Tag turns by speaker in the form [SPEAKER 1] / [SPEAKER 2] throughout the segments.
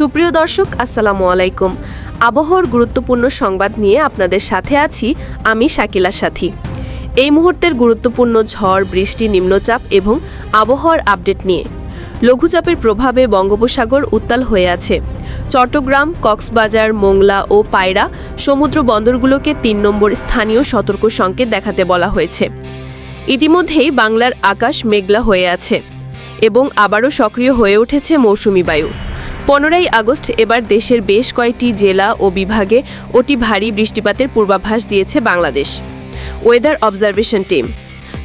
[SPEAKER 1] সুপ্রিয় দর্শক, আসসালামু আলাইকুম। আবহাওয়ার গুরুত্বপূর্ণ সংবাদ নিয়ে আপনাদের সাথে আছি আমি শাকিলা সাথী। এই মুহূর্তের গুরুত্বপূর্ণ ঝড়, বৃষ্টি, নিম্নচাপ এবং আবহাওয়ার আপডেট নিয়ে লঘুচাপের প্রভাবে বঙ্গোপসাগর উত্তাল হয়ে আছে। চট্টগ্রাম, কক্সবাজার, মোংলা ও পায়রা সমুদ্র বন্দরগুলোকে তিন নম্বর স্থানীয় সতর্ক সংকেত দেখাতে বলা হয়েছে। ইতিমধ্যেই বাংলার আকাশ মেঘলা হয়ে আছে এবং আবারও সক্রিয় হয়ে উঠেছে মৌসুমি বায়ু। পনেরোই আগস্ট এবার দেশের বেশ কয়েকটি জেলা ও বিভাগে অতি ভারী বৃষ্টিপাতের পূর্বাভাস দিয়েছে বাংলাদেশ। ওয়েদার অবজারভেশন টিম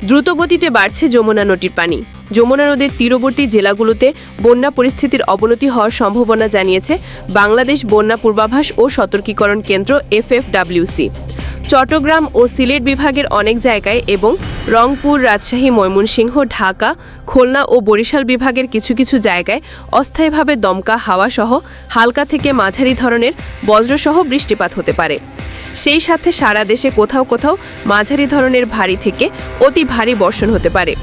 [SPEAKER 1] দ্রুত গতিতে বাড়ছে যমুনা নদীর পানি। যমুনা নদীর তীরবর্তী জেলাগুলোতে বন্যা পরিস্থিতির অবনতি হওয়ার সম্ভাবনা জানিয়েছে বাংলাদেশ বন্যা পূর্বাভাস ও সতর্কীকরণ কেন্দ্র এফএফডাব্লিউসি চট্টগ্রাম ও সিলেট বিভাগের অনেক জায়গায় এবং রংপুর, রাজশাহী, ময়মনসিংহ, ঢাকা, খুলনা ও বরিশাল বিভাগের কিছু কিছু জায়গায় অস্থায়ীভাবে দমকা হাওয়াসহ হালকা থেকে মাঝারি ধরনের বজ্রসহ বৃষ্টিপাত হতে পারে। সেই সাথে সারা দেশে কোথাও কোথাও মাঝারি ধরনের ভারী থেকে অতি ভারী বর্ষণ হতে পারে।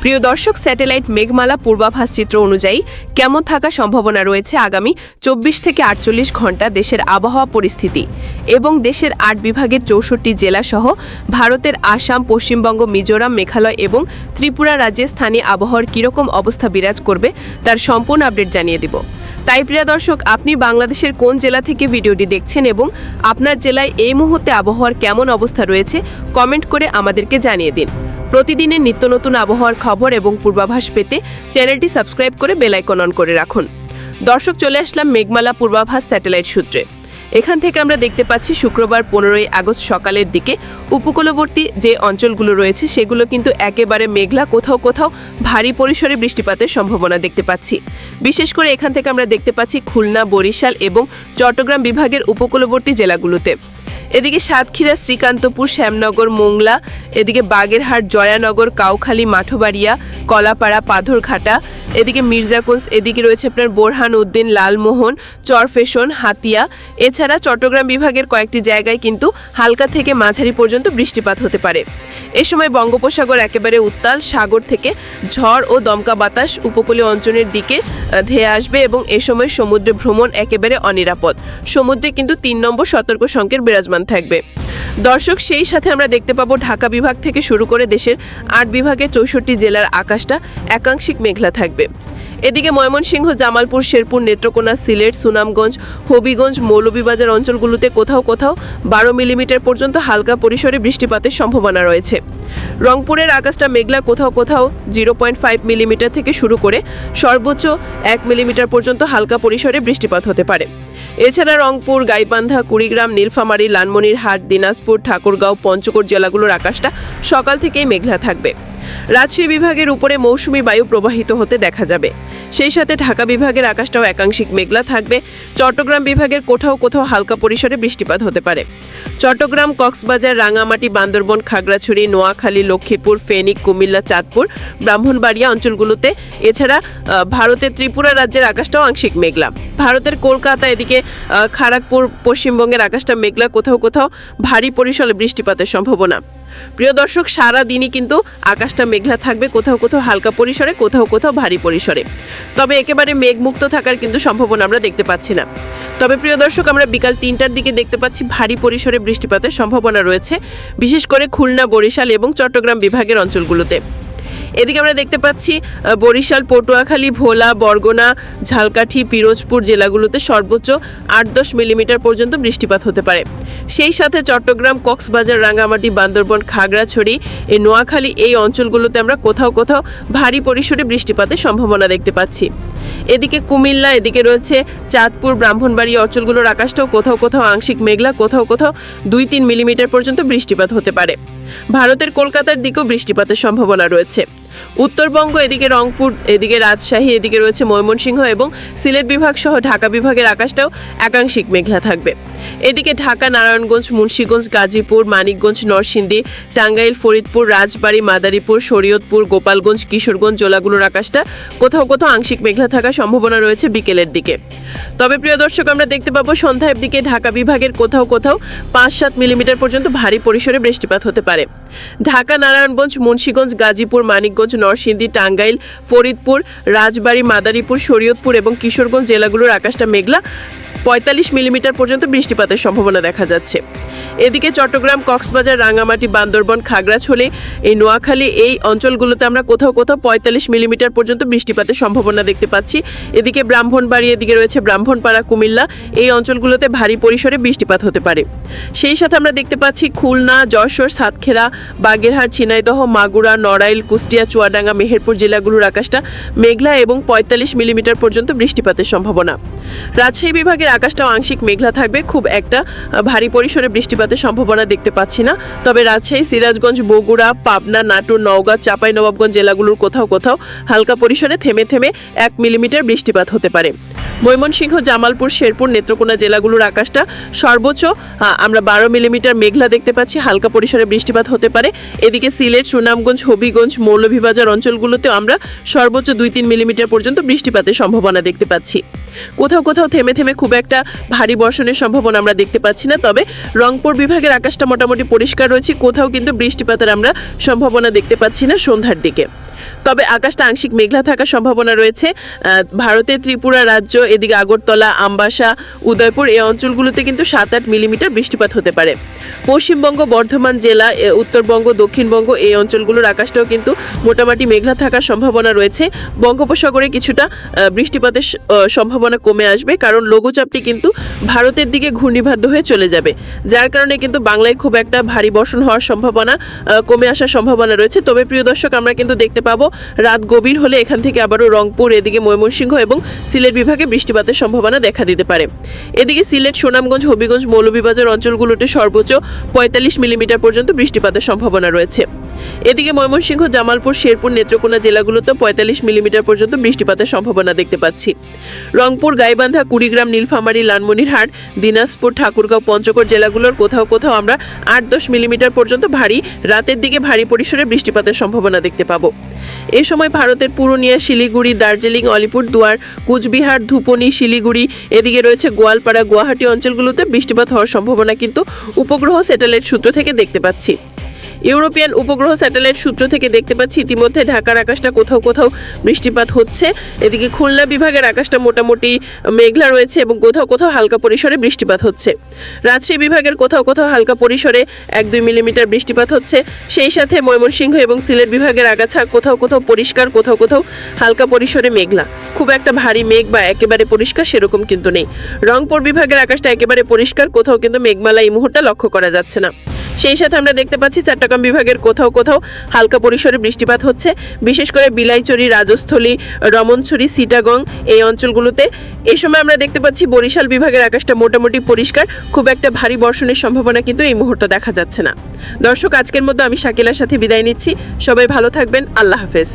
[SPEAKER 1] প্রিয় দর্শক, স্যাটেলাইট মেঘমালা পূর্বাভাস চিত্র অনুযায়ী কেমন থাকার সম্ভাবনা রয়েছে আগামী চব্বিশ থেকে আটচল্লিশ ঘণ্টা দেশের আবহাওয়া পরিস্থিতি এবং দেশের আট বিভাগের চৌষট্টি জেলাসহ ভারতের আসাম, পশ্চিমবঙ্গ, মিজোরাম, মেঘালয় এবং ত্রিপুরা রাজ্যে স্থানীয় আবহাওয়ার কীরকম অবস্থা বিরাজ করবে তার সম্পূর্ণ আপডেট জানিয়ে দিব। তাই প্রিয় দর্শক, আপনি বাংলাদেশের কোন জেলা থেকে ভিডিওটি দেখছেন এবং আপনার জেলায় এই মুহূর্তে আবহাওয়ার কেমন অবস্থা রয়েছে, কমেন্ট করে আমাদেরকে জানিয়ে দিন। প্রতিদিনের নিত্য নতুন আবহাওয়ার খবর এবং পূর্বাভাস পেতে চ্যানেলটি সাবস্ক্রাইব করে বেলাইকন অন করে রাখুন। দর্শক, চলে আসলাম মেঘমালা পূর্বাভাস স্যাটেলাইট সূত্রে। এখান থেকে আমরা দেখতে পাচ্ছি শুক্রবার পনেরোই আগস্ট সকালের দিকে উপকূলবর্তী যে অঞ্চলগুলো রয়েছে সেগুলো কিন্তু একেবারে মেঘলা, কোথাও কোথাও ভারী পরিসরে বৃষ্টিপাতের সম্ভাবনা দেখতে পাচ্ছি। বিশেষ করে এখান থেকে আমরা দেখতে পাচ্ছি খুলনা, বরিশাল এবং চট্টগ্রাম বিভাগের উপকূলবর্তী জেলাগুলোতে। এদিকে সাতক্ষীরা, শ্রীকান্তপুর, শ্যামনগর, মোংলা, এদিকে বাগেরহাট, জয়ানগর, কাউখালী, মাঠবাড়িয়া, কলাপাড়া, পাথরঘাটা, এদিকে মির্জাকুঞ্জ এদিকে রয়েছে আপনার বোরহান উদ্দিন, লালমোহন চরফেশন হাতিয়া। এছাড়া চট্টগ্রাম বিভাগের কয়েকটি জায়গায় কিন্তু হালকা থেকে মাঝারি পর্যন্ত বৃষ্টিপাত হতে পারে। এ সময় বঙ্গোপসাগর একেবারে উত্তাল, সাগর থেকে ঝড় ও দমকা বাতাস উপকূলীয় অঞ্চলের দিকে ধেয়ে আসবে এবং এ সময় সমুদ্রে ভ্রমণ একেবারে অনিরাপদ। সমুদ্রে কিন্তু তিন নম্বর সতর্ক সংকেত বিরাজমান থাকবে। দর্শক, সেই সাথে আমরা দেখতে পাবো ঢাকা বিভাগ থেকে শুরু করে দেশের আট বিভাগে চৌষট্টি জেলার আকাশটা একাংশিক মেঘলা থাকবে। এদিকে ময়মনসিংহ, জামালপুর, শেরপুর, নেত্রকোনা, সিলেট, সুনামগঞ্জ, হবিগঞ্জ, মৌলভীবাজার অঞ্চলগুলোতে কোথাও কোথাও বারো মিলিমিটার পর্যন্ত হালকা পরিসরে বৃষ্টিপাতের সম্ভাবনা রয়েছে। রংপুরের আকাশটা মেঘলা কোথাও কোথাও জিরো পয়েন্ট ফাইভ মিলিমিটার থেকে শুরু করে সর্বোচ্চ এক মিলিমিটার পর্যন্ত হালকা পরিসরে বৃষ্টিপাত হতে পারে। এছাড়া রংপুর, গাইবান্ধা, কুড়িগ্রাম, নীলফামারী লালমনিরহাট দিনাজপুর, ঠাকুরগাঁও, পঞ্চকোট জেলাগুলোর আকাশটা সকাল থেকেই মেঘলা থাকবে। রাজশাহী বিভাগের উপরে মৌসুমি বায়ু প্রবাহিত হতে দেখা যাবে। সেই সাথে ঢাকা বিভাগের আকাশটাও একাংশিক মেঘলা থাকবে। চট্টগ্রাম বিভাগের কোথাও কোথাও হালকা পরিসরে বৃষ্টিপাত হতে পারে। চট্টগ্রাম, কক্সবাজার, রাঙামাটি, বান্দরবন, খাগড়াছড়ি, নোয়াখালী, লক্ষ্মীপুর, ফেনী, কুমিল্লা, চাঁদপুর, ব্রাহ্মণবাড়িয়া অঞ্চলগুলোতে। এছাড়া ভারতের ত্রিপুরা রাজ্যের আকাশটাও আংশিক মেঘলা। ভারতের কলকাতা এদিকে খড়গপুর পশ্চিমবঙ্গের আকাশটা মেঘলা। কোথাও কোথাও ভারী পরিসরে বৃষ্টিপাতের সম্ভাবনা। প্রিয় দর্শক, সারা দিনই কিন্তু আকাশটা মেঘলা থাকবে কোথাও কোথাও হালকা পরিসরে, কোথাও কোথাও ভারী পরিসরে। তবে একেবারে মেঘমুক্ত থাকার কিন্তু সম্ভাবনা আমরা দেখতে পাচ্ছি না। তবে প্রিয় দর্শক, আমরা বিকাল তিনটার দিকে দেখতে পাচ্ছি ভারী পরিসরে বৃষ্টিপাতের সম্ভাবনা রয়েছে, বিশেষ করে খুলনা, বরিশাল এবং চট্টগ্রাম বিভাগের অঞ্চলগুলোতে। এদিকে আমরা দেখতে পাচ্ছি বরিশাল, পটুয়াখালী, ভোলা, বরগুনা, ঝালকাঠি, পিরোজপুর জেলাগুলোতে সর্বোচ্চ আট দশ মিলিমিটার পর্যন্ত বৃষ্টিপাত হতে পারে। সেই সাথে চট্টগ্রাম, কক্সবাজার, রাঙ্গামাটি, বান্দরবন, খাগড়াছড়ি এই নোয়াখালী এই অঞ্চলগুলোতে আমরা কোথাও কোথাও ভারী পরিসরে বৃষ্টিপাতের সম্ভাবনা দেখতে পাচ্ছি। এদিকে কুমিল্লা, এদিকে রয়েছে চাঁদপুর, ব্রাহ্মণবাড়ি অঞ্চলগুলোর আকাশটাও কোথাও কোথাও আংশিক মেঘলা, কোথাও কোথাও দুই তিন মিলিমিটার পর্যন্ত বৃষ্টিপাত হতে পারে। ভারতের কলকাতার দিকেও বৃষ্টিপাতের সম্ভাবনা রয়েছে। উত্তরবঙ্গ, এদিকে রংপুর, এদিকে রাজশাহী, এদিকে রয়েছে ময়মনসিংহ এবং সিলেট বিভাগ সহ ঢাকা বিভাগের আকাশটাও একাংশিক মেঘলা থাকবে। এদিকে ঢাকা, নারায়ণগঞ্জ, মুন্সীগঞ্জ, গাজীপুর, মানিকগঞ্জ, নরসিংদী, টাঙ্গাইল, ফরিদপুর, রাজবাড়ী, মাদারীপুর, শরীয়তপুর, গোপালগঞ্জ, কিশোরগঞ্জ, জোলাগুলোর আকাশটা কোথাও কোথাও আংশিক মেঘলা থাকার সম্ভাবনা রয়েছে বিকেলের দিকে। তবে প্রিয় দর্শক, আমরা দেখতে পাবো সন্ধ্যার দিকে ঢাকা বিভাগের কোথাও কোথাও পাঁচ সাত মিলিমিটার পর্যন্ত ভারী পরিসরে বৃষ্টিপাত হতে পারে। ঢাকা, নারায়ণগঞ্জ, মুন্সীগঞ্জ, গাজীপুর, মানিকগঞ্জ
[SPEAKER 2] মানিকগঞ্জ নরসিংদী, টাঙ্গাইল, ফরিদপুর, রাজবাড়ী, মাদারীপুর, শরীয়তপুর এবং কিশোরগঞ্জ জেলাগুলোর আকাশটা মেঘলা। পঁয়তাল্লিশ মিলিমিটার পর্যন্ত বৃষ্টিপাতের সম্ভাবনা দেখা যাচ্ছে। এদিকে চট্টগ্রাম, কক্সবাজার রাঙামাটি বান্দরবন, খাগড়াছড়ি, এই নোয়াখালী এই অঞ্চলগুলোতে আমরা কোথাও কোথাও পঁয়তাল্লিশ মিলিমিটার পর্যন্ত বৃষ্টিপাতের সম্ভাবনা দেখতে পাচ্ছি। এদিকে ব্রাহ্মণবাড়ি, এদিকে রয়েছে ব্রাহ্মণপাড়া, কুমিল্লা, এই অঞ্চলগুলোতে ভারী পরিসরে বৃষ্টিপাত হতে পারে। সেই সাথে আমরা দেখতে পাচ্ছি খুলনা, যশোর, সাতক্ষীরা, বাগেরহাট, ঝিনাইদহ, মাগুরা, নড়াইল, কুষ্টিয়া, চুয়াডাঙ্গা, মেহেরপুর জেলাগুলোর আকাশটা মেঘলা এবং পঁয়তাল্লিশ মিলিমিটার পর্যন্ত বৃষ্টিপাতের সম্ভাবনা। রাজশাহী বিভাগের আকাশটাও আংশিক মেঘলা থাকবে। খুব একটা ভারী পরিসরে বৃষ্টিপাতের সম্ভাবনা দেখতে পাচ্ছি না। তবে রাজশাহী, সিরাজগঞ্জ, বগুড়া, পাবনা, নাটোর, নওগাঁ চাঁপাইনবাবগঞ্জ জেলাগুলোর কোথাও কোথাও হালকা পরিসরে থেমে থেমে এক মিলিমিটার বৃষ্টিপাত হতে পারে। ময়মনসিংহ, জামালপুর, শেরপুর, নেত্রকোনা জেলাগুলোর আকাশটা সর্বোচ্চ আমরা বারো মিলিমিটার মেঘলা দেখতে পাচ্ছি। হালকা পরিসরে বৃষ্টিপাত হতে পারে। এদিকে সিলেট, সুনামগঞ্জ, হবিগঞ্জ, মৌলভীবাজার অঞ্চলগুলোতেও আমরা সর্বোচ্চ দুই তিন মিলিমিটার পর্যন্ত বৃষ্টিপাতের সম্ভাবনা দেখতে পাচ্ছি। কোথাও কোথাও থেমে থেমে খুব একটা ভারী বর্ষণের সম্ভাবনা আমরা দেখতে পাচ্ছি না, তবে রংপুর বিভাগের আকাশটা মোটামুটি পরিষ্কার রয়েছে, কোথাও কিন্তু বৃষ্টিপাতের আমরা সম্ভাবনা দেখতে পাচ্ছি না সন্ধ্যার দিকে। তবে আকাশটা আংশিক মেঘলা থাকার সম্ভাবনা রয়েছে। ভারতের ত্রিপুরা রাজ্য, এদিকে আগরতলা, আমবাসা, উদয়পুর এই অঞ্চলগুলোতে কিন্তু সাত আট মিলিমিটার বৃষ্টিপাত হতে পারে। পশ্চিমবঙ্গ, বর্ধমান জেলা উত্তরবঙ্গ, দক্ষিণবঙ্গ এই অঞ্চলগুলোর আকাশটাও কিন্তু মোটামুটি মেঘলা থাকার সম্ভাবনা রয়েছে। বঙ্গোপসাগরে কিছুটা বৃষ্টিপাতের সম্ভাবনা কমে আসবে কারণ লঘুচাপটি কিন্তু ভারতের দিকে ঘূর্ণিবাধ্য হয়ে চলে যাবে। যার কারণে কিন্তু বাংলায় খুব একটা ভারী বর্ষণ হওয়ার সম্ভাবনা কমে আসার সম্ভাবনা রয়েছে। তবে প্রিয় দর্শক, আমরা কিন্তু দেখতে পাবো রাত গভীর হলে এখান থেকে আবারও রংপুর, এদিকে ময়মনসিংহ এবং সিলেট বিভাগে বৃষ্টিপাতের সম্ভাবনা দেখা দিতে পারে। এদিকে সিলেট, সুনামগঞ্জ, হবিগঞ্জ, মৌলভীবাজার অঞ্চলগুলোতে সর্বোচ্চ পঁয়তাল্লিশ মিলিমিটার পর্যন্ত বৃষ্টিপাতের সম্ভাবনা রয়েছে। এদিকে ময়মনসিংহ, জামালপুর, শেরপুর, নেত্রকোনা জেলাগুলোতে পঁয়তাল্লিশ মিলিমিটার পর্যন্ত বৃষ্টিপাতের সম্ভাবনা দেখতে পাচ্ছি। রংপুর, গাইবান্ধা, কুড়িগ্রাম, নীলফামারী, লালমনিরহাট, দিনাজপুর, ঠাকুরগাঁও, পঞ্চগড় জেলাগুলোর কোথাও কোথাও আমরা আট দশ মিলিমিটার পর্যন্ত ভারী, রাতের দিকে ভারী পরিসরে বৃষ্টিপাতের সম্ভাবনা দেখতে পাবো। এ সময় ভারতের পুরুলিয়া, শিলিগুড়ি, দার্জিলিং আলিপুরদুয়ার কুচবিহার ধুপনি শিলিগুড়ি, এদিকে রয়েছে গোয়ালপাড়া, গুয়াহাটি অঞ্চলগুলোতে বৃষ্টিপাত হওয়ার সম্ভাবনা কিন্তু উপগ্রহ, স্যাটেলাইট সূত্র থেকে দেখতে পাচ্ছি। ইউরোপিয়ান উপগ্রহ স্যাটেলাইট সূত্র থেকে দেখতে পাচ্ছি ইতিমধ্যে ঢাকার আকাশটা কোথাও কোথাও বৃষ্টিপাত হচ্ছে। এদিকে খুলনা বিভাগের আকাশটা মোটামুটি মেঘলা রয়েছে এবং কোথাও কোথাও হালকা পরিসরে বৃষ্টিপাত হচ্ছে। রাজশাহী বিভাগের কোথাও কোথাও হালকা পরিসরে এক দুই মিলিমিটার বৃষ্টিপাত হচ্ছে। সেই সাথে ময়মনসিংহ এবং সিলেট বিভাগের আগাছা কোথাও কোথাও পরিষ্কার, কোথাও কোথাও হালকা পরিসরে মেঘলা। খুব একটা ভারী মেঘ বা একেবারে পরিষ্কার সেরকম কিন্তু নেই। রংপুর বিভাগের আকাশটা একেবারে পরিষ্কার, কোথাও কিন্তু মেঘমালা এই মুহূর্তে লক্ষ্য করা যাচ্ছে না। সেই সাথে আমরা দেখতে পাচ্ছি চট্টগ্রাম বিভাগের কোথাও কোথাও হালকা পরিসরে বৃষ্টিপাত হচ্ছে। বিশেষ করে বিলাইচড়ি রাজস্থলী, রমনছড়ি, সিটাগং এই অঞ্চলগুলোতে। এই সময় আমরা দেখতে পাচ্ছি বরিশাল বিভাগের আকাশটা মোটামুটি পরিষ্কার, খুব একটা ভারী বর্ষণের সম্ভাবনা কিন্তু এই মুহূর্তে দেখা যাচ্ছে না। দর্শক, আজকের মধ্যে আমি শাকিলার সাথে বিদায় নিচ্ছি। সবাই ভালো থাকবেন, আল্লাহ হাফেজ।